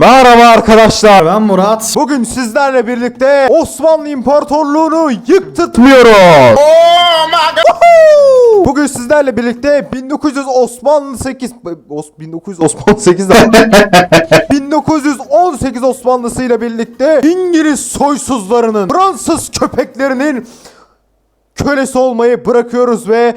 Merhaba arkadaşlar ben Murat. Bugün sizlerle birlikte Osmanlı İmparatorluğunu yıktırtmıyoruz. Bugün sizlerle birlikte 1900 Osmanlı 8 Os 1900 Osmanlı 8 1918 Osmanlısı ile birlikte İngiliz soysuzlarının Fransız köpeklerinin kölesi olmayı bırakıyoruz ve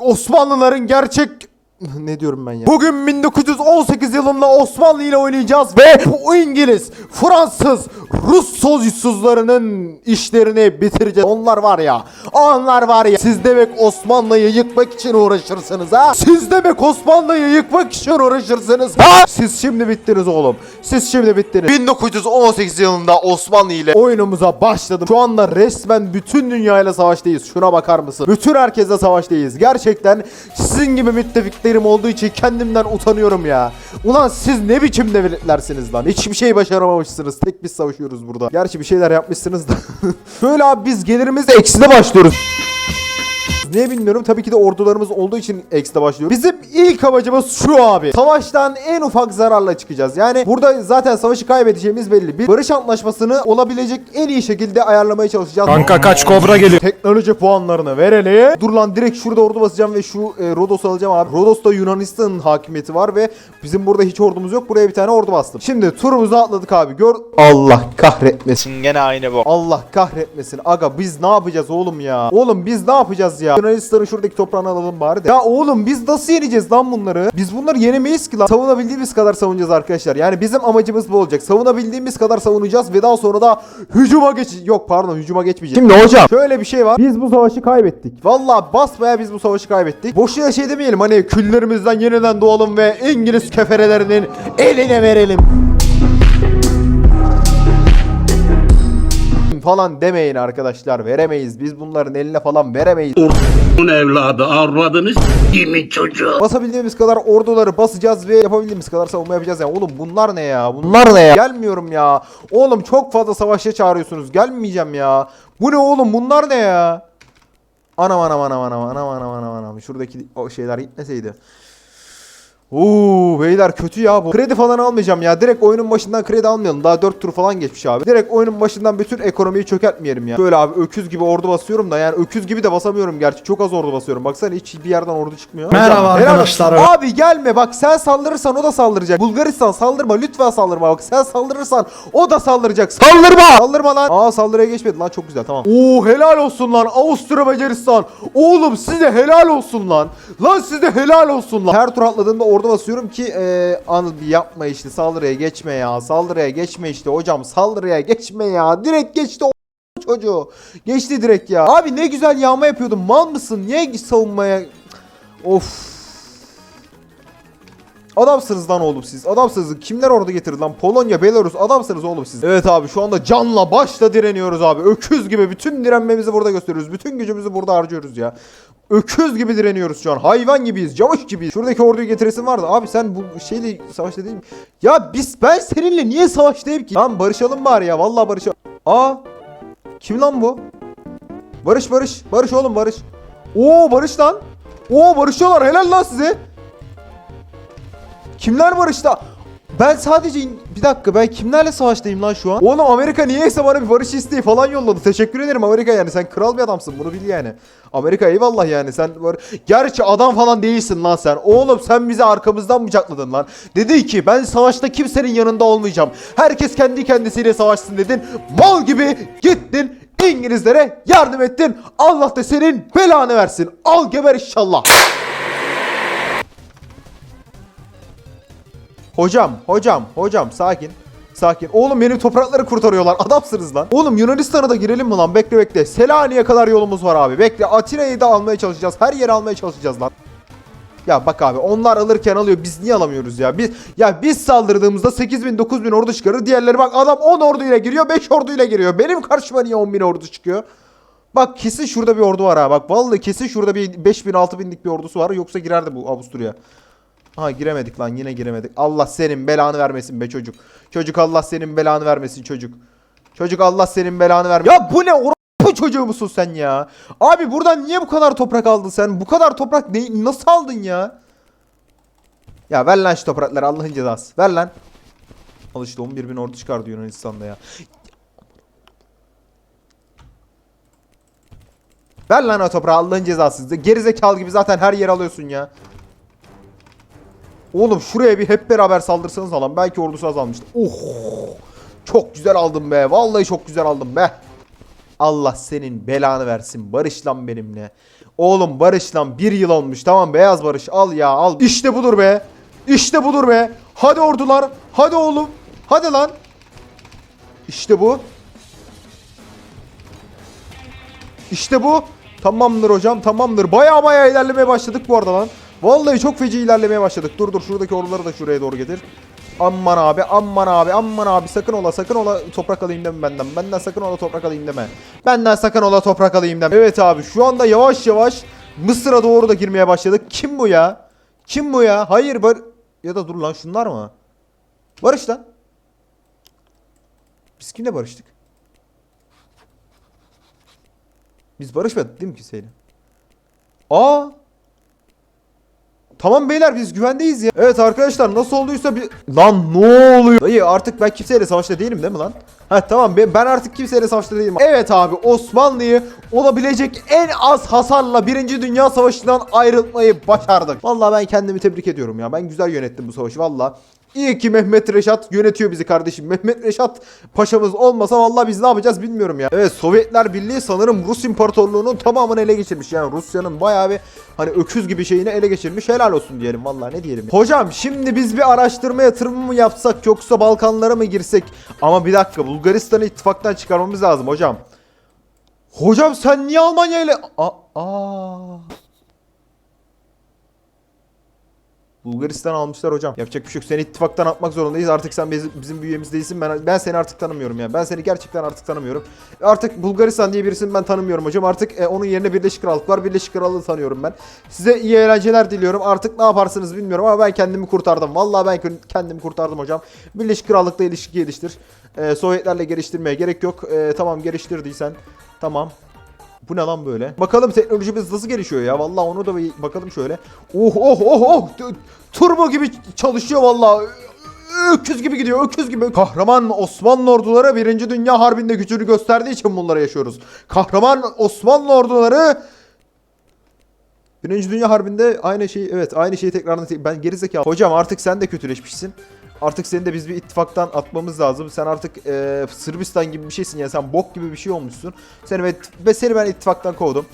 Osmanlıların gerçek ne diyorum ben ya? Bugün 1918 yılında Osmanlı ile oynayacağız ve bu İngiliz, Fransız, Rus soysuzlarının işlerini bitireceğiz. Onlar var ya, onlar var ya. Siz demek Osmanlı'yı yıkmak için uğraşırsınız ha? Siz demek Osmanlı'yı yıkmak için uğraşırsınız ha? Siz şimdi bittiniz oğlum. Siz şimdi bittiniz. 1918 yılında Osmanlı ile oyunumuza başladım. Şu anda resmen bütün dünyayla savaştayız. Şuna bakar mısın? Bütün herkesle savaştayız. Gerçekten sizin gibi müttefiklerim olduğu için kendimden utanıyorum ya. Ulan siz ne biçim devletlersiniz lan? Hiçbir şey başaramamışsınız. Tek biz savaşıyoruz burada. Gerçi bir şeyler yapmışsınız da. Şöyle abi biz gelirimizde ekside başlıyoruz. Niye bilmiyorum. Tabii ki de ordularımız olduğu için ekstra başlıyor. Bizim ilk amacımız şu abi. Savaştan en ufak zararla çıkacağız. Yani burada zaten savaşı kaybedeceğimiz belli. Bir barış antlaşmasını olabilecek en iyi şekilde ayarlamaya çalışacağız. Kanka kaç kobra geliyor. Teknoloji puanlarını verelim. Dur lan direkt şurada ordu basacağım ve şu e, Rodos'u alacağım abi. Rodos'ta Yunanistan'ın hakimiyeti var ve bizim burada hiç ordumuz yok. Buraya bir tane ordu bastım. Şimdi turumuzu atladık abi. Gör Allah kahretmesin. Gene aynı bu. Allah kahretmesin. Aga biz ne yapacağız oğlum ya? Oğlum biz ne yapacağız ya? Yunanistan'ın şuradaki toprağını alalım bari de. Ya oğlum biz nasıl yeneceğiz lan bunları? Biz bunları yenemeyiz ki lan. Savunabildiğimiz kadar savunacağız arkadaşlar. Yani bizim amacımız bu olacak. Savunabildiğimiz kadar savunacağız ve daha sonra da hücuma geç... Yok pardon hücuma geçmeyeceğiz. Şimdi hocam şöyle bir şey var. Biz bu savaşı kaybettik. Vallahi basmaya biz bu savaşı kaybettik. Boşuna şey demeyelim hani küllerimizden yeniden doğalım ve İngiliz keferelerinin eline verelim. Falan demeyin arkadaşlar. Veremeyiz. Biz bunların eline falan veremeyiz. Bunun evladı avradınız kimi çocuğu. Basabildiğimiz kadar orduları basacağız ve yapabildiğimiz kadar savunma yapacağız ya. Oğlum bunlar ne ya? Bunlar ne ya? Gelmiyorum ya. Oğlum çok fazla savaşa çağırıyorsunuz. Gelmeyeceğim ya. Bu ne oğlum? Bunlar ne ya? Anam anam anam anam anam anam anam anam. Şuradaki o şeyler gitmeseydi. Oo beyler kötü ya bu. Kredi falan almayacağım ya. Direkt oyunun başından kredi almayalım. Daha 4 tur falan geçmiş abi. Direkt oyunun başından bütün ekonomiyi çökertmeyelim ya. Böyle abi öküz gibi ordu basıyorum da yani öküz gibi de basamıyorum gerçi. Çok az ordu basıyorum. Baksana hiç bir yerden ordu çıkmıyor. Merhaba helal arkadaşlar. olsun. Abi gelme bak sen saldırırsan o da saldıracak. Bulgaristan saldırma lütfen saldırma. Bak sen saldırırsan o da saldıracak. Saldırma! Saldırma lan. Aa saldırıya geçmedi lan çok güzel tamam. Oo helal olsun lan Avusturya Macaristan. Oğlum size helal olsun lan. Lan size helal olsun lan. Her tur atladığımda orada basıyorum ki eee anıl yapma işte saldırıya geçme ya. Saldırıya geçme işte hocam saldırıya geçme ya. Direkt geçti o çocuğu. Geçti direkt ya. Abi ne güzel yağma yapıyordum. Mal mısın? Niye savunmaya... Of. Adamsınız lan oğlum siz. Adamsınız. Kimler orada getirdi lan? Polonya, Belarus. Adamsınız oğlum siz. Evet abi şu anda canla başla direniyoruz abi. Öküz gibi bütün direnmemizi burada gösteriyoruz. Bütün gücümüzü burada harcıyoruz ya. Öküz gibi direniyoruz şu an. Hayvan gibiyiz. Camış gibiyiz. Şuradaki orduyu getiresin vardı. Abi sen bu şeyle savaşta değil mi? Ya biz ben seninle niye savaştayım ki? Lan barışalım bari ya. Vallahi barışalım. Aa. Kim lan bu? Barış barış. Barış oğlum barış. Oo barış lan. Oo barışıyorlar. Helal lan size. Kimler barışta? Ben sadece bir dakika ben kimlerle savaştayım lan şu an? Oğlum Amerika niyeyse bana bir barış isteği falan yolladı. Teşekkür ederim Amerika yani sen kral bir adamsın bunu bil yani. Amerika eyvallah yani sen var. Gerçi adam falan değilsin lan sen. Oğlum sen bizi arkamızdan bıçakladın lan. Dedi ki ben savaşta kimsenin yanında olmayacağım. Herkes kendi kendisiyle savaşsın dedin. Mal gibi gittin İngilizlere yardım ettin. Allah da senin belanı versin. Al geber inşallah. Hocam, hocam, hocam sakin. Sakin. Oğlum benim toprakları kurtarıyorlar. Adamsınız lan. Oğlum Yunanistan'a da girelim mi lan? Bekle bekle. Selanik'e kadar yolumuz var abi. Bekle. Atina'yı da almaya çalışacağız. Her yeri almaya çalışacağız lan. Ya bak abi onlar alırken alıyor. Biz niye alamıyoruz ya? Biz ya biz saldırdığımızda 8000 9000 ordu çıkarır. Diğerleri bak adam 10 orduyla giriyor, 5 orduyla giriyor. Benim karşıma niye 10.000 ordu çıkıyor? Bak kesin şurada bir ordu var ha. Bak vallahi kesin şurada bir 5000 6000'lik bir ordusu var. Yoksa girerdi bu Avusturya. Ha giremedik lan yine giremedik. Allah senin belanı vermesin be çocuk. Çocuk Allah senin belanı vermesin çocuk. Çocuk Allah senin belanı vermesin. Ya bu ne bu çocuğu musun sen ya? Abi buradan niye bu kadar toprak aldın sen? Bu kadar toprak ne, nasıl aldın ya? Ya ver lan şu toprakları Allah'ın cezası. Ver lan. Al işte 11 bin ordu çıkardı Yunanistan'da ya. Ver lan o toprağı Allah'ın cezası. Gerizekalı gibi zaten her yer alıyorsun ya. Oğlum şuraya bir hep beraber saldırsanız lan. Belki ordusu azalmıştı. Oh. Çok güzel aldım be. Vallahi çok güzel aldım be. Allah senin belanı versin. Barış lan benimle. Oğlum barış lan. Bir yıl olmuş. Tamam beyaz barış. Al ya al. İşte budur be. İşte budur be. Hadi ordular. Hadi oğlum. Hadi lan. İşte bu. İşte bu. Tamamdır hocam tamamdır. Baya baya ilerlemeye başladık bu arada lan. Vallahi çok feci ilerlemeye başladık. Dur dur şuradaki orduları da şuraya doğru getir. Aman abi aman abi aman abi sakın ola sakın ola toprak alayım deme benden. Benden sakın ola toprak alayım deme. Benden sakın ola toprak alayım deme. Evet abi şu anda yavaş yavaş Mısır'a doğru da girmeye başladık. Kim bu ya? Kim bu ya? Hayır bar... Ya da dur lan şunlar mı? Barış lan. Biz kimle barıştık? Biz barışmadık değil mi kimseyle? Aa! Tamam beyler biz güvendeyiz ya. Evet arkadaşlar nasıl olduysa bir... Lan ne oluyor? Dayı artık ben kimseyle savaşta değilim değil mi lan? Ha tamam ben artık kimseyle savaşta değilim. Evet abi Osmanlı'yı olabilecek en az hasarla 1. Dünya Savaşı'ndan ayrılmayı başardık. Vallahi ben kendimi tebrik ediyorum ya. Ben güzel yönettim bu savaşı valla. İyi ki Mehmet Reşat yönetiyor bizi kardeşim. Mehmet Reşat paşamız olmasa vallahi biz ne yapacağız bilmiyorum ya. Evet Sovyetler Birliği sanırım Rus İmparatorluğu'nun tamamını ele geçirmiş. Yani Rusya'nın bayağı bir hani öküz gibi şeyini ele geçirmiş. Helal olsun diyelim vallahi ne diyelim. Hocam şimdi biz bir araştırma yatırımı mı yapsak yoksa Balkanlara mı girsek? Ama bir dakika Bulgaristan'ı ittifaktan çıkarmamız lazım hocam. Hocam sen niye Almanya ile... Aa, aa. Bulgaristan almışlar hocam. Yapacak bir şey yok. Seni ittifaktan atmak zorundayız. Artık sen bizim, bizim üyemiz değilsin. Ben, ben seni artık tanımıyorum ya. Ben seni gerçekten artık tanımıyorum. Artık Bulgaristan diye birisini ben tanımıyorum hocam. Artık e, onun yerine Birleşik Krallık var. Birleşik Krallığı tanıyorum ben. Size iyi eğlenceler diliyorum. Artık ne yaparsınız bilmiyorum ama ben kendimi kurtardım. Vallahi ben kendimi kurtardım hocam. Birleşik Krallık'la ilişki geliştir. E, Sovyetlerle geliştirmeye gerek yok. E, tamam geliştirdiysen. Tamam. Bu ne lan böyle? Bakalım teknolojimiz nasıl gelişiyor ya. Vallahi onu da bir bakalım şöyle. Oh oh oh oh. Turbo gibi çalışıyor vallahi. Öküz gibi gidiyor, öküz gibi. Kahraman Osmanlı orduları 1. Dünya Harbi'nde gücünü gösterdiği için bunları yaşıyoruz. Kahraman Osmanlı orduları Birinci Dünya Harbi'nde aynı şey evet aynı şeyi tekrardan ben gerizekalı. Hocam artık sen de kötüleşmişsin. Artık seni de biz bir ittifaktan atmamız lazım. Sen artık e, Sırbistan gibi bir şeysin ya. Sen bok gibi bir şey olmuşsun. Seni ve, ve seni ben ittifaktan kovdum.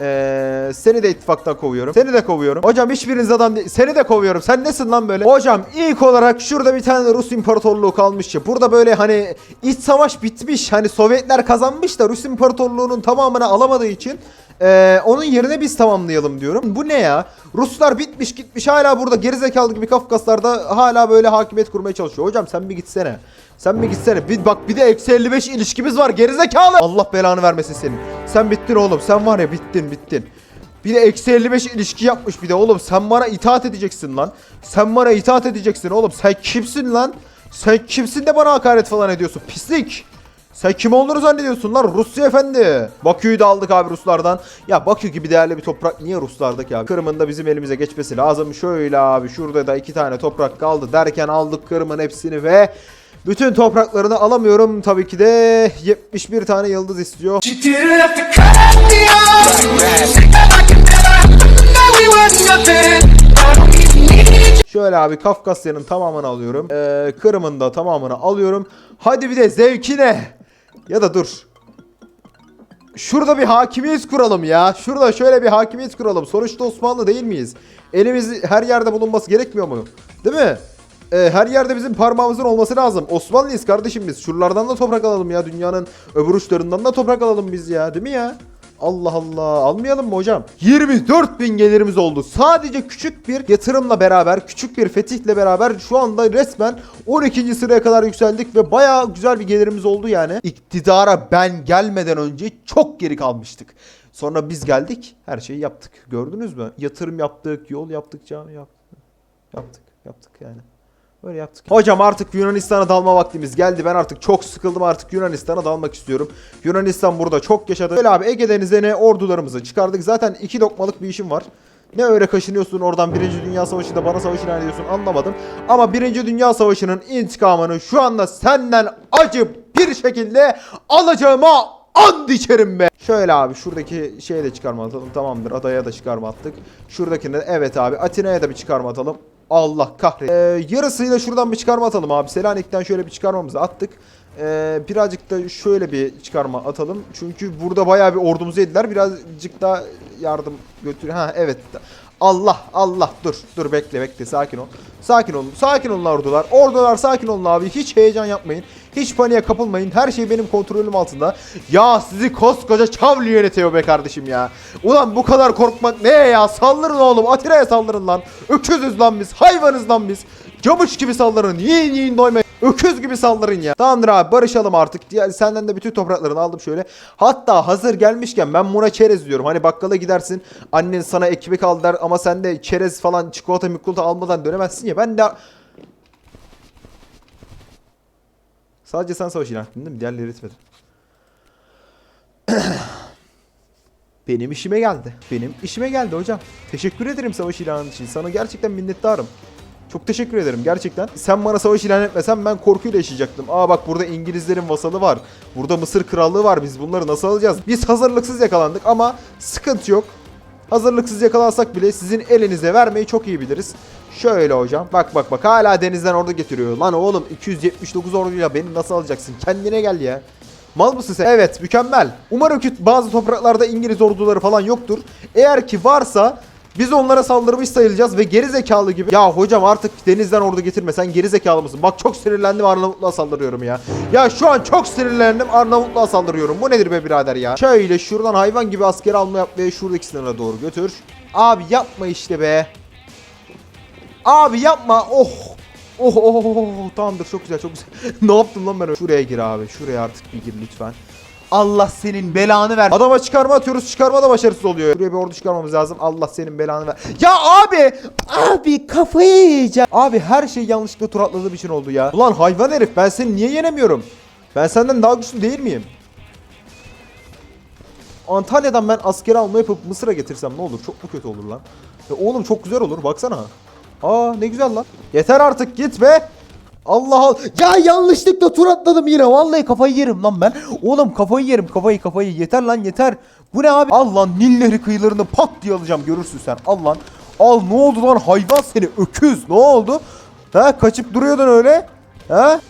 E, seni de ittifaktan kovuyorum. Seni de kovuyorum. Hocam hiçbiriniz adam değil. Seni de kovuyorum. Sen nesin lan böyle? Hocam ilk olarak şurada bir tane Rus İmparatorluğu kalmış ya. Burada böyle hani iç savaş bitmiş. Hani Sovyetler kazanmış da Rus İmparatorluğu'nun tamamını alamadığı için ee, onun yerine biz tamamlayalım diyorum. Bu ne ya? Ruslar bitmiş gitmiş hala burada gerizekalı gibi Kafkaslar'da hala böyle hakimiyet kurmaya çalışıyor. Hocam sen bir gitsene. Sen bir gitsene. Bir, bak bir de eksi 55 ilişkimiz var gerizekalı. Allah belanı vermesin senin. Sen bittin oğlum. Sen var ya bittin bittin. Bir de eksi 55 ilişki yapmış bir de oğlum. Sen bana itaat edeceksin lan. Sen bana itaat edeceksin oğlum. Sen kimsin lan? Sen kimsin de bana hakaret falan ediyorsun? Pislik. Sen kim olduğunu zannediyorsun lan Rusya efendi. Bakü'yü de aldık abi Ruslardan. Ya Bakü gibi değerli bir toprak niye Ruslardaki abi? Kırım'ın da bizim elimize geçmesi lazım. Şöyle abi şurada da iki tane toprak kaldı derken aldık Kırım'ın hepsini ve bütün topraklarını alamıyorum. Tabii ki de 71 tane yıldız istiyor. Şöyle abi Kafkasya'nın tamamını alıyorum. Ee, Kırım'ın da tamamını alıyorum. Hadi bir de zevkine. Ya da dur. Şurada bir hakimiyet kuralım ya. Şurada şöyle bir hakimiyet kuralım. Sonuçta Osmanlı değil miyiz? Elimiz her yerde bulunması gerekmiyor mu? Değil mi? Ee, her yerde bizim parmağımızın olması lazım. Osmanlıyız kardeşim biz. Şuralardan da toprak alalım ya. Dünyanın öbür uçlarından da toprak alalım biz ya. Değil mi ya? Allah Allah. Almayalım mı hocam? 24 bin gelirimiz oldu. Sadece küçük bir yatırımla beraber, küçük bir fetihle beraber şu anda resmen 12. sıraya kadar yükseldik ve bayağı güzel bir gelirimiz oldu yani. İktidara ben gelmeden önce çok geri kalmıştık. Sonra biz geldik, her şeyi yaptık. Gördünüz mü? Yatırım yaptık, yol yaptık, cami yaptık. Yaptık, yaptık yani. Böyle yaptık. Hocam artık Yunanistan'a dalma vaktimiz geldi. Ben artık çok sıkıldım artık Yunanistan'a dalmak istiyorum. Yunanistan burada çok yaşadı. Böyle abi Ege Denizi'ne ordularımızı çıkardık. Zaten iki lokmalık bir işim var. Ne öyle kaşınıyorsun oradan Birinci Dünya Savaşı'nda bana savaş ilan ediyorsun anlamadım. Ama Birinci Dünya Savaşı'nın intikamını şu anda senden acı bir şekilde alacağıma and içerim be. Şöyle abi şuradaki şeye de çıkarma atalım tamamdır. Adaya da çıkarma attık. Şuradakine evet abi Atina'ya da bir çıkarma atalım. Allah kahretsin. Ee, yarısıyla şuradan bir çıkarma atalım abi. Selanik'ten şöyle bir çıkarmamızı attık. Ee, birazcık da şöyle bir çıkarma atalım. Çünkü burada bayağı bir ordumuzu yediler. Birazcık da yardım götür. Ha evet. Allah Allah dur dur bekle bekle sakin ol. Sakin olun. Sakin olun ordular. Ordular sakin olun abi. Hiç heyecan yapmayın. Hiç paniğe kapılmayın. Her şey benim kontrolüm altında. Ya sizi koskoca Çavli yönetiyor be kardeşim ya. Ulan bu kadar korkmak ne ya? Saldırın oğlum. Atira'ya saldırın lan. Öküzüz lan biz. Hayvanız lan biz. Camış gibi saldırın. Yiyin yiyin doymayın. Öküz gibi saldırın ya. Tamamdır abi barışalım artık. Diğer, senden de bütün topraklarını aldım şöyle. Hatta hazır gelmişken ben buna çerez diyorum. Hani bakkala gidersin. Annen sana ekmek al der ama sen de çerez falan çikolata mikolata almadan dönemezsin ya. Ben de... Sadece sen savaş ilan ettin değil mi? Diğerleri etmedi. Benim işime geldi. Benim işime geldi hocam. Teşekkür ederim savaş ilanı için. Sana gerçekten minnettarım. Çok teşekkür ederim gerçekten. Sen bana savaş ilan etmesen ben korkuyla yaşayacaktım. Aa bak burada İngilizlerin vasalı var. Burada Mısır krallığı var. Biz bunları nasıl alacağız? Biz hazırlıksız yakalandık ama sıkıntı yok. Hazırlıksız yakalansak bile sizin elinize vermeyi çok iyi biliriz. Şöyle hocam. Bak bak bak hala denizden ordu getiriyor. Lan oğlum 279 orduyla beni nasıl alacaksın? Kendine gel ya. Mal mısın sen? Evet mükemmel. Umarım ki bazı topraklarda İngiliz orduları falan yoktur. Eğer ki varsa biz onlara saldırmış sayılacağız ve geri zekalı gibi. Ya hocam artık denizden ordu getirme sen geri zekalı mısın? Bak çok sinirlendim Arnavutluğa saldırıyorum ya. Ya şu an çok sinirlendim Arnavutluğa saldırıyorum. Bu nedir be birader ya? Şöyle şuradan hayvan gibi asker alma yapmaya şuradaki sınıra doğru götür. Abi yapma işte be. Abi yapma. Oh. Oh oh oh, oh. tamamdır çok güzel çok güzel. ne yaptım lan ben? Şuraya gir abi. Şuraya artık bir gir lütfen. Allah senin belanı ver. Adama çıkarma atıyoruz. Çıkarma da başarısız oluyor. Buraya bir ordu çıkarmamız lazım. Allah senin belanı ver. Ya abi! Abi kafayı yiyeceğim. Abi her şey yanlışlıkla tur atladığım için oldu ya. Ulan hayvan herif ben seni niye yenemiyorum? Ben senden daha güçlü değil miyim? Antalya'dan ben asker alma yapıp Mısır'a getirsem ne olur? Çok mu kötü olur lan? Ya oğlum çok güzel olur baksana. Aa ne güzel lan. Yeter artık git be. Allah Allah. Ya yanlışlıkla tur atladım yine. Vallahi kafayı yerim lan ben. Oğlum kafayı yerim kafayı kafayı. Yeter lan yeter. Bu ne abi? Al lan Nil kıyılarını pat diye alacağım görürsün sen. Al lan. Al ne oldu lan hayvan seni öküz. Ne oldu? Ha kaçıp duruyordun öyle. Ha?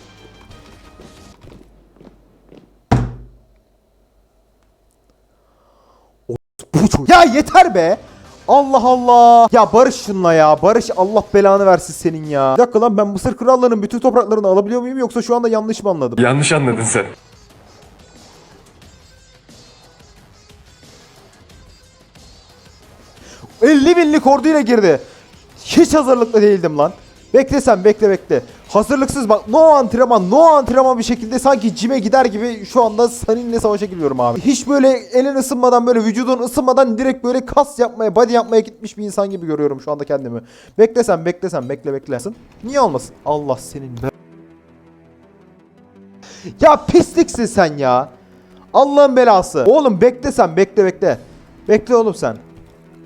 Bu Ya yeter be. Allah Allah. Ya barış şunla ya. Barış Allah belanı versin senin ya. Bir dakika lan ben Mısır krallığının bütün topraklarını alabiliyor muyum yoksa şu anda yanlış mı anladım? Yanlış anladın sen. Ya. 50 binlik orduyla girdi. Hiç hazırlıklı değildim lan. Bekle sen bekle bekle. Hazırlıksız bak no antrenman no antrenman bir şekilde sanki cime gider gibi şu anda seninle savaşa giriyorum abi. Hiç böyle elin ısınmadan böyle vücudun ısınmadan direkt böyle kas yapmaya body yapmaya gitmiş bir insan gibi görüyorum şu anda kendimi. Bekle sen bekle sen bekle bekle. Niye olmasın? Allah senin be. Ya pisliksin sen ya. Allah'ın belası. Oğlum bekle sen bekle bekle. Bekle oğlum sen.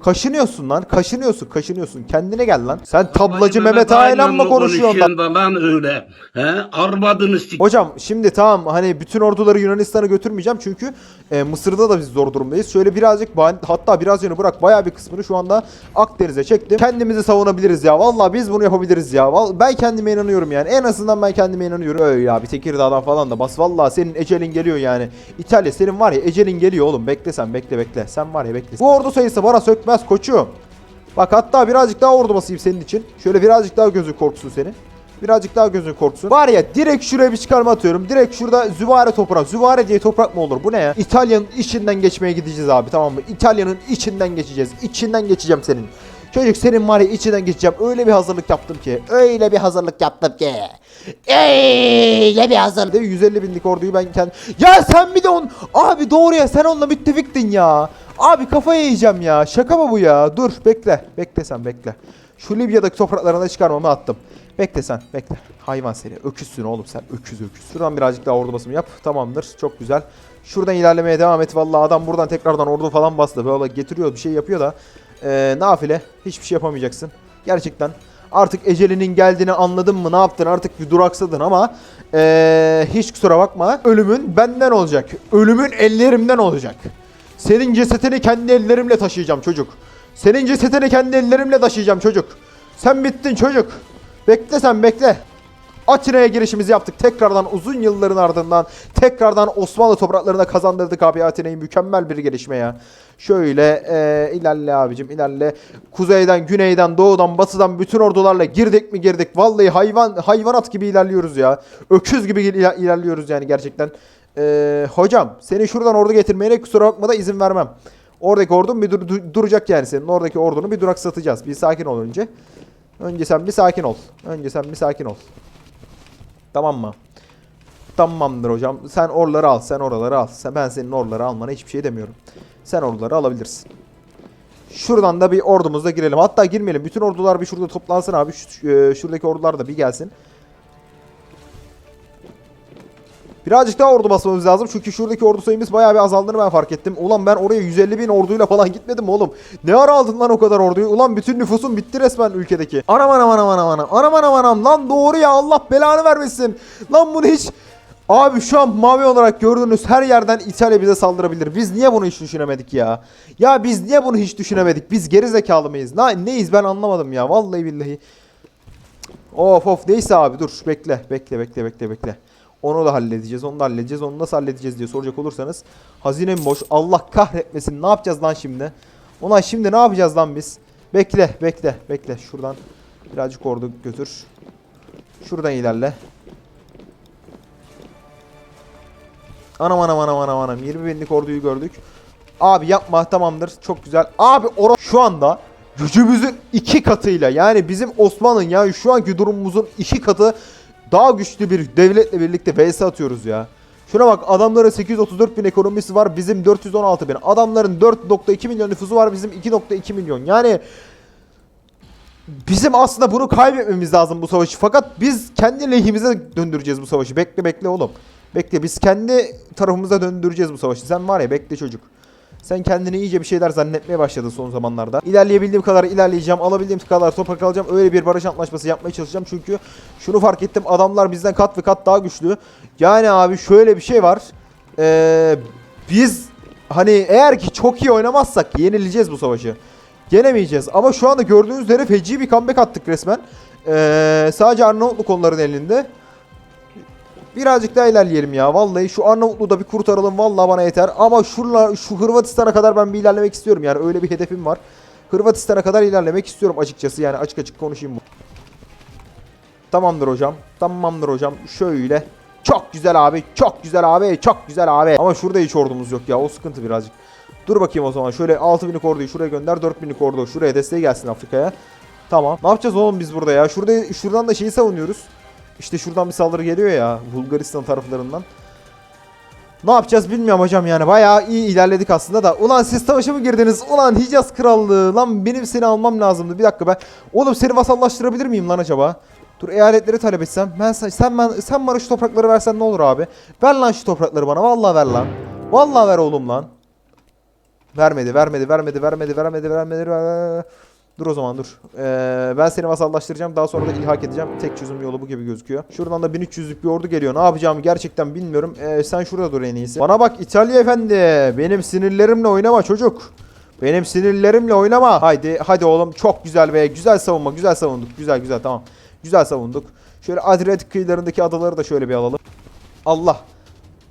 Kaşınıyorsun lan. Kaşınıyorsun, kaşınıyorsun. Kendine gel lan. Sen tablacı Mehmet Aylan mı konuşuyorsun lan? lan öyle? He? Arvadını sik... Hocam şimdi tamam hani bütün orduları Yunanistan'a götürmeyeceğim çünkü e, Mısır'da da biz zor durumdayız. Şöyle birazcık hatta biraz yönü bırak bayağı bir kısmını şu anda Akdeniz'e çektim. Kendimizi savunabiliriz ya. Vallahi biz bunu yapabiliriz ya. Vallahi ben kendime inanıyorum yani. En azından ben kendime inanıyorum. Öyle ya bir Tekirdağ'dan falan da bas. Vallahi senin ecelin geliyor yani. İtalya senin var ya ecelin geliyor oğlum. Bekle sen bekle bekle. Sen var ya bekle. Bu ordu sayısı bana sökmez koçum. Bak hatta birazcık daha ordu basayım senin için. Şöyle birazcık daha gözü korksun senin. Birazcık daha gözün korksun. Var ya direkt şuraya bir çıkarma atıyorum. Direkt şurada Züvare toprağı. Züvare diye toprak mı olur? Bu ne ya? İtalya'nın içinden geçmeye gideceğiz abi tamam mı? İtalya'nın içinden geçeceğiz. İçinden geçeceğim senin. Çocuk senin var ya içinden geçeceğim. Öyle bir hazırlık yaptım ki. Öyle bir hazırlık yaptım ki. Öyle bir hazırlık. 150 binlik orduyu ben kendim... Ya sen bir de on... Abi doğru ya sen onunla müttefiktin ya. Abi kafayı yiyeceğim ya. Şaka mı bu ya? Dur bekle. Bekle sen bekle. Şu Libya'daki topraklarına çıkarmamı attım. Bekle sen bekle. Hayvan seni. Öküzsün oğlum sen. Öküz öküz. Şuradan birazcık daha ordu basımı yap. Tamamdır. Çok güzel. Şuradan ilerlemeye devam et. Vallahi adam buradan tekrardan ordu falan bastı. Böyle getiriyor bir şey yapıyor da. Ee, nafile hiçbir şey yapamayacaksın. Gerçekten artık ecelinin geldiğini anladın mı ne yaptın artık bir duraksadın ama ee, hiç kusura bakma ölümün benden olacak. Ölümün ellerimden olacak. Senin cesetini kendi ellerimle taşıyacağım çocuk. Senin cesetini kendi ellerimle taşıyacağım çocuk. Sen bittin çocuk. Bekle sen bekle. Atina'ya girişimizi yaptık. Tekrardan uzun yılların ardından tekrardan Osmanlı topraklarına kazandırdık abi Atina'yı. Mükemmel bir gelişme ya. Şöyle e, ilerle abicim ilerle. Kuzeyden, güneyden, doğudan, batıdan bütün ordularla girdik mi girdik. Vallahi hayvan hayvanat gibi ilerliyoruz ya. Öküz gibi iler- ilerliyoruz yani gerçekten. E, hocam seni şuradan ordu getirmeyene kusura bakma da izin vermem. Oradaki ordun bir dur- dur- duracak yani senin. Oradaki ordunu bir duraksatacağız. Bir sakin ol önce. Önce sen bir sakin ol. Önce sen bir sakin ol. Tamam mı? Tamamdır hocam. Sen orları al. Sen oraları al. Sen, ben senin orları almana hiçbir şey demiyorum. Sen orları alabilirsin. Şuradan da bir ordumuzla girelim. Hatta girmeyelim. Bütün ordular bir şurada toplansın abi. E, şuradaki ordular da bir gelsin. Birazcık daha ordu basmamız lazım. Çünkü şuradaki ordu sayımız bayağı bir azaldığını ben fark ettim. Ulan ben oraya 150 bin orduyla falan gitmedim oğlum. Ne ara aldın lan o kadar orduyu? Ulan bütün nüfusun bitti resmen ülkedeki. Anam anam anam anam anam. Anam anam anam. Lan doğru ya Allah belanı vermesin. Lan bunu hiç... Abi şu an mavi olarak gördüğünüz her yerden İtalya bize saldırabilir. Biz niye bunu hiç düşünemedik ya? Ya biz niye bunu hiç düşünemedik? Biz geri zekalı mıyız? Ne, neyiz ben anlamadım ya. Vallahi billahi. Of of neyse abi dur bekle bekle bekle bekle bekle. Onu da halledeceğiz onu da halledeceğiz onu nasıl halledeceğiz diye soracak olursanız. Hazinem boş Allah kahretmesin ne yapacağız lan şimdi? Ulan şimdi ne yapacağız lan biz? Bekle bekle bekle şuradan birazcık ordu götür. Şuradan ilerle. Anam anam anam anam anam 20 binlik orduyu gördük. Abi yapma tamamdır çok güzel. Abi ora şu anda gücümüzün iki katıyla yani bizim Osman'ın yani şu anki durumumuzun iki katı daha güçlü bir devletle birlikte vs atıyoruz ya. Şuna bak adamların 834 bin ekonomisi var bizim 416 bin. Adamların 4.2 milyon nüfusu var bizim 2.2 milyon. Yani bizim aslında bunu kaybetmemiz lazım bu savaşı. Fakat biz kendi lehimize döndüreceğiz bu savaşı. Bekle bekle oğlum. Bekle biz kendi tarafımıza döndüreceğiz bu savaşı. Sen var ya bekle çocuk. Sen kendini iyice bir şeyler zannetmeye başladın son zamanlarda. İlerleyebildiğim kadar ilerleyeceğim. Alabildiğim kadar toprak alacağım. Öyle bir barış antlaşması yapmaya çalışacağım. Çünkü şunu fark ettim. Adamlar bizden kat ve kat daha güçlü. Yani abi şöyle bir şey var. Ee, biz hani eğer ki çok iyi oynamazsak yenileceğiz bu savaşı. Yenemeyeceğiz. Ama şu anda gördüğünüz üzere feci bir comeback attık resmen. Ee, sadece Arnavutluk onların elinde. Birazcık daha ilerleyelim ya. Vallahi şu Arnavutluğu da bir kurtaralım. Vallahi bana yeter. Ama şurla, şu Hırvatistan'a kadar ben bir ilerlemek istiyorum. Yani öyle bir hedefim var. Hırvatistan'a kadar ilerlemek istiyorum açıkçası. Yani açık açık konuşayım bu. Tamamdır hocam. Tamamdır hocam. Şöyle. Çok güzel abi. Çok güzel abi. Çok güzel abi. Ama şurada hiç ordumuz yok ya. O sıkıntı birazcık. Dur bakayım o zaman. Şöyle 6000'lik orduyu şuraya gönder. 4000'lik ordu şuraya desteğe gelsin Afrika'ya. Tamam. Ne yapacağız oğlum biz burada ya? Şurada şuradan da şeyi savunuyoruz. İşte şuradan bir saldırı geliyor ya Bulgaristan taraflarından. Ne yapacağız bilmiyorum hocam yani bayağı iyi ilerledik aslında da. Ulan siz savaşa mı girdiniz? Ulan Hicaz Krallığı. Lan benim seni almam lazımdı. Bir dakika ben. Oğlum seni vasallaştırabilir miyim lan acaba? Dur eyaletleri talep etsem. Ben sen, sen, ben, sen bana şu toprakları versen ne olur abi? Ver lan şu toprakları bana. Vallahi ver lan. Vallahi ver oğlum lan. Vermedi, vermedi, vermedi, vermedi, vermedi, vermedi. ver- Dur o zaman dur. Ee, ben seni vasallaştıracağım. Daha sonra da ilhak edeceğim. Tek çözüm yolu bu gibi gözüküyor. Şuradan da 1300'lük bir ordu geliyor. Ne yapacağımı gerçekten bilmiyorum. Ee, sen şurada dur en iyisi. Bana bak İtalya efendi. Benim sinirlerimle oynama çocuk. Benim sinirlerimle oynama. Haydi hadi oğlum. Çok güzel ve güzel savunma. Güzel savunduk. Güzel güzel tamam. Güzel savunduk. Şöyle Adriyatik kıyılarındaki adaları da şöyle bir alalım. Allah.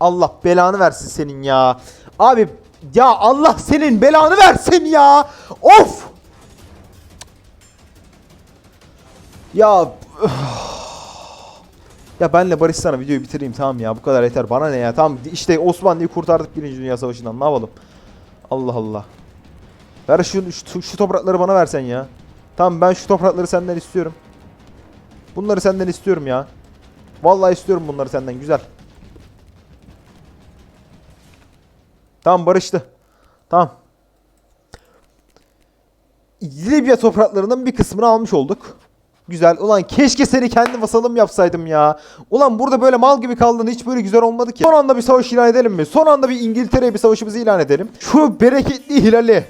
Allah belanı versin senin ya. Abi ya Allah senin belanı versin ya. Of. Ya ya benle barışsana videoyu bitireyim tamam ya bu kadar yeter. Bana ne ya tamam. İşte Osmanlı'yı kurtardık Birinci Dünya Savaşı'ndan ne yapalım? Allah Allah. Ver şu, şu, şu toprakları bana versen ya. Tamam ben şu toprakları senden istiyorum. Bunları senden istiyorum ya. Vallahi istiyorum bunları senden güzel. Tamam barıştı. Tamam. Libya topraklarının bir kısmını almış olduk. Güzel. Ulan keşke seni kendi vasalım yapsaydım ya. Ulan burada böyle mal gibi kaldın. Hiç böyle güzel olmadı ki. Son anda bir savaş ilan edelim mi? Son anda bir İngiltere'ye bir savaşımızı ilan edelim. Şu bereketli hilali.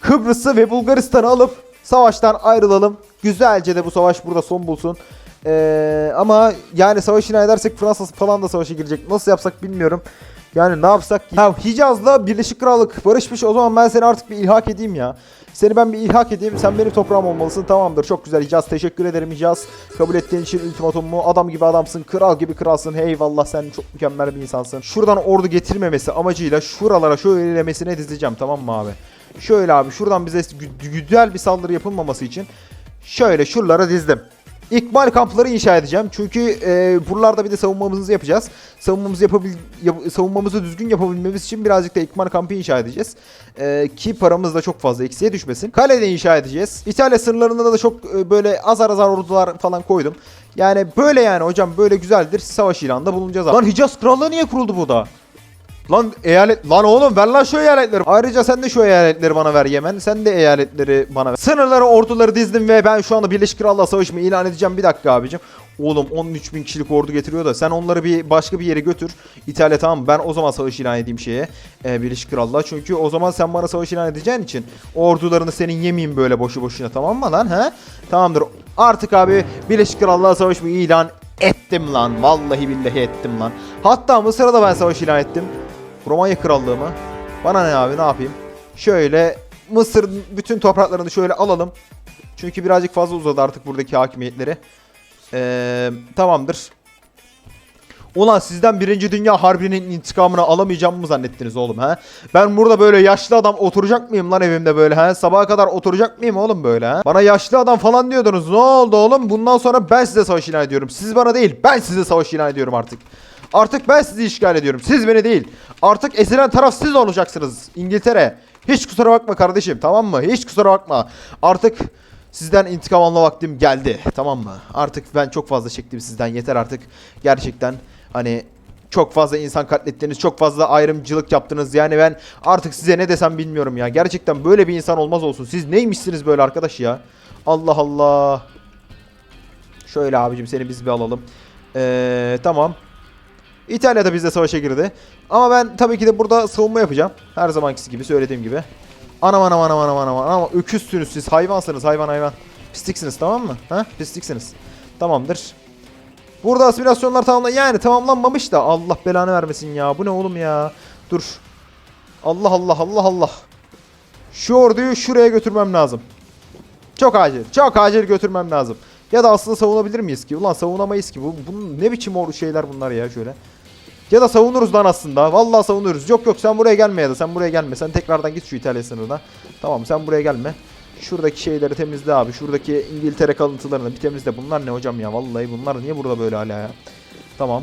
Kıbrıs'ı ve Bulgaristan'ı alıp savaştan ayrılalım. Güzelce de bu savaş burada son bulsun. Ee, ama yani savaş ilan edersek Fransa falan da savaşa girecek. Nasıl yapsak bilmiyorum. Yani ne yapsak? Ha, Hicaz'la Birleşik Krallık barışmış. O zaman ben seni artık bir ilhak edeyim ya. Seni ben bir ilhak edeyim. Sen benim toprağım olmalısın. Tamamdır. Çok güzel Hicaz. Teşekkür ederim Hicaz. Kabul ettiğin için ultimatomumu. Adam gibi adamsın. Kral gibi kralsın. Eyvallah sen çok mükemmel bir insansın. Şuradan ordu getirmemesi amacıyla şuralara şöylemesine dizeceğim. Tamam mı abi? Şöyle abi şuradan bize gü- güzel bir saldırı yapılmaması için şöyle şuralara dizdim. İkmal kampları inşa edeceğim. Çünkü e, buralarda bir de savunmamızı yapacağız. Savunmamızı yapabil yap- savunmamızı düzgün yapabilmemiz için birazcık da ikmal kampı inşa edeceğiz. E, ki paramız da çok fazla eksiye düşmesin. Kale de inşa edeceğiz. İtalya sınırlarında da çok e, böyle azar azar ordular falan koydum. Yani böyle yani hocam böyle güzeldir. Savaş ilanında bulunacağız. Lan Hicaz Krallığı niye kuruldu bu da? Lan eyalet lan oğlum ver lan şu eyaletleri. Ayrıca sen de şu eyaletleri bana ver Yemen. Sen de eyaletleri bana ver. Sınırları orduları dizdim ve ben şu anda Birleşik Krallığa savaşımı ilan edeceğim. Bir dakika abicim. Oğlum 13 bin kişilik ordu getiriyor da sen onları bir başka bir yere götür. İtalya tamam? Ben o zaman savaş ilan edeyim şeye. E, Birleşik Krallığa. Çünkü o zaman sen bana savaş ilan edeceğin için ordularını senin yemeyeyim böyle boşu boşuna tamam mı lan he? Tamamdır. Artık abi Birleşik Krallığa savaşımı ilan ettim lan. Vallahi billahi ettim lan. Hatta Mısır'a da ben savaş ilan ettim. Romanya Krallığı mı? Bana ne abi ne yapayım? Şöyle Mısır'ın bütün topraklarını şöyle alalım. Çünkü birazcık fazla uzadı artık buradaki hakimiyetleri. Ee, tamamdır. Ulan sizden Birinci Dünya Harbi'nin intikamını alamayacağımı mı zannettiniz oğlum ha? Ben burada böyle yaşlı adam oturacak mıyım lan evimde böyle ha? Sabaha kadar oturacak mıyım oğlum böyle ha? Bana yaşlı adam falan diyordunuz. Ne oldu oğlum? Bundan sonra ben size savaş ilan ediyorum. Siz bana değil ben size savaş ilan ediyorum artık. Artık ben sizi işgal ediyorum. Siz beni değil. Artık ezilen taraf siz olacaksınız. İngiltere. Hiç kusura bakma kardeşim tamam mı? Hiç kusura bakma. Artık sizden intikam alma vaktim geldi. Tamam mı? Artık ben çok fazla çektim sizden. Yeter artık. Gerçekten hani çok fazla insan katlettiniz. Çok fazla ayrımcılık yaptınız. Yani ben artık size ne desem bilmiyorum ya. Gerçekten böyle bir insan olmaz olsun. Siz neymişsiniz böyle arkadaş ya? Allah Allah. Şöyle abicim seni biz bir alalım. Ee, tamam. İtalya da bizle savaşa girdi. Ama ben tabii ki de burada savunma yapacağım. Her zamankisi gibi söylediğim gibi. Anam anam anam anam anam anam. Öküzsünüz siz. Hayvansınız hayvan hayvan. Pisliksiniz tamam mı? Ha? Pisliksiniz. Tamamdır. Burada asimilasyonlar tamamla yani tamamlanmamış da Allah belanı vermesin ya. Bu ne oğlum ya? Dur. Allah Allah Allah Allah. Şu orduyu şuraya götürmem lazım. Çok acil. Çok acil götürmem lazım. Ya da aslında savunabilir miyiz ki? Ulan savunamayız ki. Bu, bunun ne biçim or şeyler bunlar ya şöyle. Ya da savunuruz lan aslında. Vallahi savunuruz. Yok yok sen buraya gelme ya da sen buraya gelme. Sen tekrardan git şu İtalya sınırına. Tamam sen buraya gelme. Şuradaki şeyleri temizle abi. Şuradaki İngiltere kalıntılarını bir temizle. Bunlar ne hocam ya? Vallahi bunlar niye burada böyle hala ya? Tamam.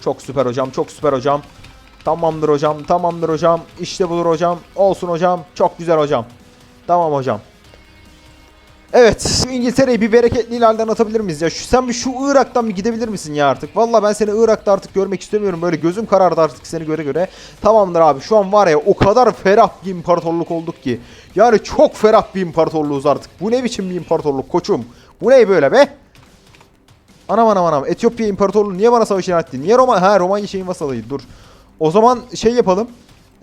Çok süper hocam. Çok süper hocam. Tamamdır hocam. Tamamdır hocam. İşte budur hocam. Olsun hocam. Çok güzel hocam. Tamam hocam. Evet. Şu İngiltere'yi bir bereketli halden atabilir miyiz ya? Şu, sen bir şu Irak'tan bir gidebilir misin ya artık? Valla ben seni Irak'ta artık görmek istemiyorum. Böyle gözüm karardı artık seni göre göre. Tamamdır abi. Şu an var ya o kadar ferah bir imparatorluk olduk ki. Yani çok ferah bir imparatorluğuz artık. Bu ne biçim bir imparatorluk koçum? Bu ne böyle be? Anam anam anam. Etiyopya İmparatorluğu niye bana savaş ilan etti? Niye Roma... Ha Romanya şeyin vasalıydı. Dur. O zaman şey yapalım.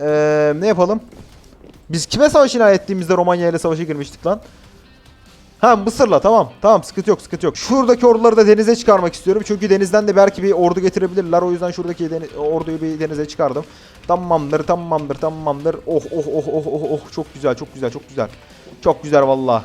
Ee, ne yapalım? Biz kime savaş ilan ettiğimizde Romanya ile savaşa girmiştik lan? Ha Mısır'la tamam. Tamam sıkıntı yok sıkıntı yok. Şuradaki orduları da denize çıkarmak istiyorum. Çünkü denizden de belki bir ordu getirebilirler. O yüzden şuradaki deni- orduyu bir denize çıkardım. Tamamdır tamamdır tamamdır. Oh oh oh oh oh oh. Çok güzel çok güzel çok güzel. Çok güzel valla.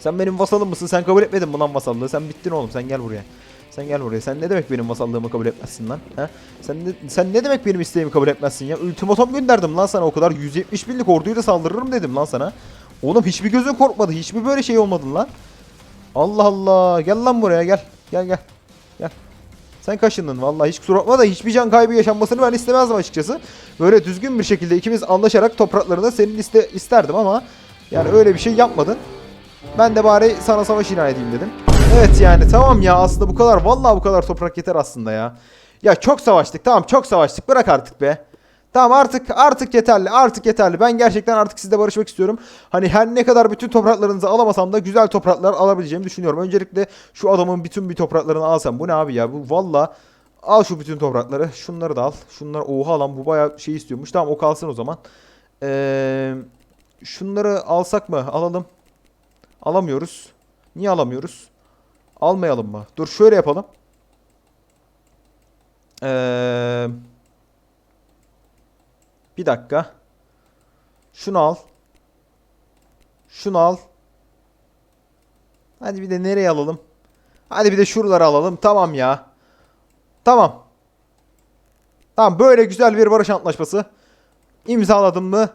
Sen benim vasalım mısın? Sen kabul etmedin bu lan vasallığı. Sen bittin oğlum. Sen gel buraya. Sen gel buraya. Sen ne demek benim vasallığımı kabul etmezsin lan? He? Sen ne, sen ne demek benim isteğimi kabul etmezsin ya? Ultimatom gönderdim lan sana o kadar. 170 binlik orduyla saldırırım dedim lan sana. Oğlum hiçbir gözün korkmadı. Hiçbir böyle şey olmadın lan. Allah Allah. Gel lan buraya gel. Gel gel. Gel. Sen kaşındın vallahi hiç kusura bakma da hiçbir can kaybı yaşanmasını ben istemezdim açıkçası. Böyle düzgün bir şekilde ikimiz anlaşarak topraklarını senin iste isterdim ama yani öyle bir şey yapmadın. Ben de bari sana savaş ilan edeyim dedim. Evet yani tamam ya aslında bu kadar vallahi bu kadar toprak yeter aslında ya. Ya çok savaştık tamam çok savaştık bırak artık be. Tamam artık artık yeterli artık yeterli. Ben gerçekten artık sizle barışmak istiyorum. Hani her ne kadar bütün topraklarınızı alamasam da güzel topraklar alabileceğimi düşünüyorum. Öncelikle şu adamın bütün bir topraklarını alsam. Bu ne abi ya bu valla al şu bütün toprakları. Şunları da al. Şunlar oha lan bu bayağı şey istiyormuş. Tamam o kalsın o zaman. Ee, şunları alsak mı? Alalım. Alamıyoruz. Niye alamıyoruz? Almayalım mı? Dur şöyle yapalım. Ee, bir dakika. Şunu al. Şunu al. Hadi bir de nereye alalım? Hadi bir de şuraları alalım. Tamam ya. Tamam. Tamam böyle güzel bir barış antlaşması. İmzaladım mı?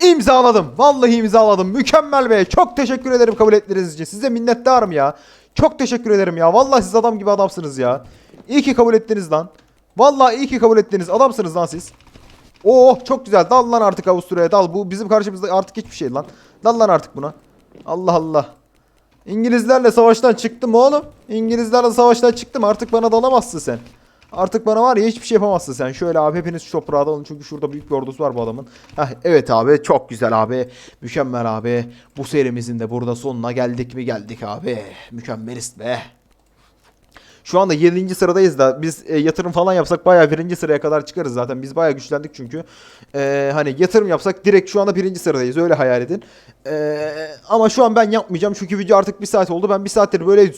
İmzaladım. Vallahi imzaladım. Mükemmel be. Çok teşekkür ederim kabul ettiğiniz için. Size minnettarım ya. Çok teşekkür ederim ya. Vallahi siz adam gibi adamsınız ya. İyi ki kabul ettiniz lan. Vallahi iyi ki kabul ettiniz. Adamsınız lan siz. Oh çok güzel. Dal lan artık Avusturya'ya dal. Bu bizim karşımızda artık hiçbir şey lan. Dal lan artık buna. Allah Allah. İngilizlerle savaştan çıktım oğlum. İngilizlerle savaştan çıktım. Artık bana dalamazsın sen. Artık bana var ya hiçbir şey yapamazsın sen. Şöyle abi hepiniz şu toprağa dalın. Çünkü şurada büyük bir ordusu var bu adamın. Heh, evet abi çok güzel abi. Mükemmel abi. Bu serimizin de burada sonuna geldik mi geldik abi. Mükemmeliz be. Şu anda 7. sıradayız da biz e, yatırım falan yapsak bayağı birinci sıraya kadar çıkarız zaten. Biz bayağı güçlendik çünkü. E, hani yatırım yapsak direkt şu anda birinci sıradayız öyle hayal edin. E, ama şu an ben yapmayacağım çünkü video artık bir saat oldu. Ben bir saattir böyle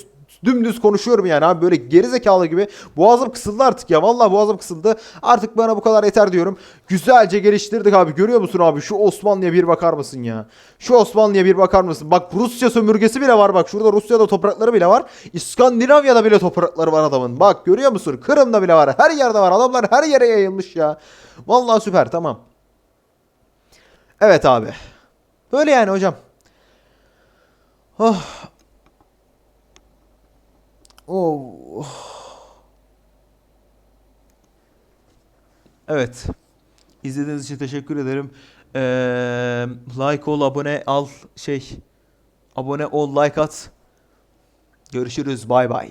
dümdüz konuşuyorum yani abi böyle gerizekalı gibi. Boğazım kısıldı artık ya. Vallahi boğazım kısıldı. Artık bana bu kadar yeter diyorum. Güzelce geliştirdik abi. Görüyor musun abi? Şu Osmanlı'ya bir bakar mısın ya? Şu Osmanlı'ya bir bakar mısın? Bak Rusya sömürgesi bile var bak. Şurada Rusya'da toprakları bile var. İskandinavya'da bile toprakları var adamın. Bak görüyor musun? Kırım'da bile var. Her yerde var. Adamlar her yere yayılmış ya. Vallahi süper tamam. Evet abi. Böyle yani hocam. Oh. Oh. Evet. İzlediğiniz için teşekkür ederim. Ee, like ol, abone al, şey, abone ol, like at. Görüşürüz. Bay bay.